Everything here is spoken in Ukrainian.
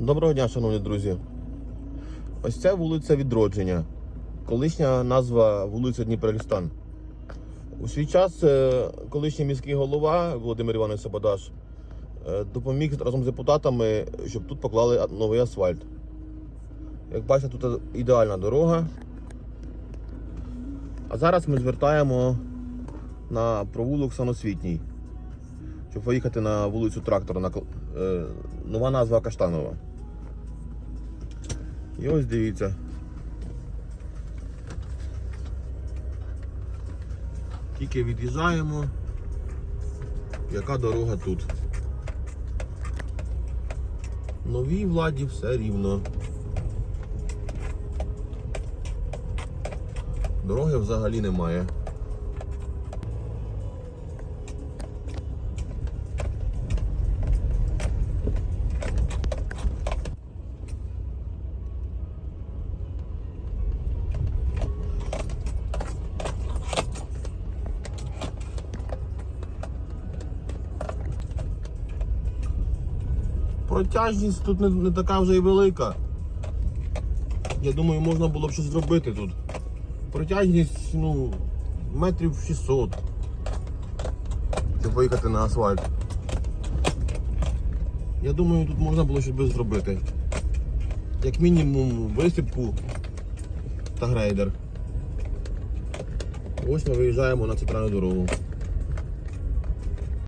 Доброго дня, шановні друзі. Ось ця вулиця Відродження. Колишня назва вулиця Дніпролістан. У свій час е, колишній міський голова Володимир Іванович Сабадаш е, допоміг разом з депутатами, щоб тут поклали новий асфальт. Як бачите, тут ідеальна дорога. А зараз ми звертаємо на провулок Самосвітній, щоб поїхати на вулицю Трактора, е, нова назва Каштанова. І ось дивіться. Тільки від'їжджаємо. Яка дорога тут? Новій владі все рівно. Дороги взагалі немає. Протяжність тут не, не така вже і велика. Я думаю, можна було б щось зробити тут. Протяжність, ну, метрів 600. Щоб поїхати на асфальт. Я думаю, тут можна було щось зробити. Як мінімум висипку та грейдер. Ось ми виїжджаємо на центральну дорогу.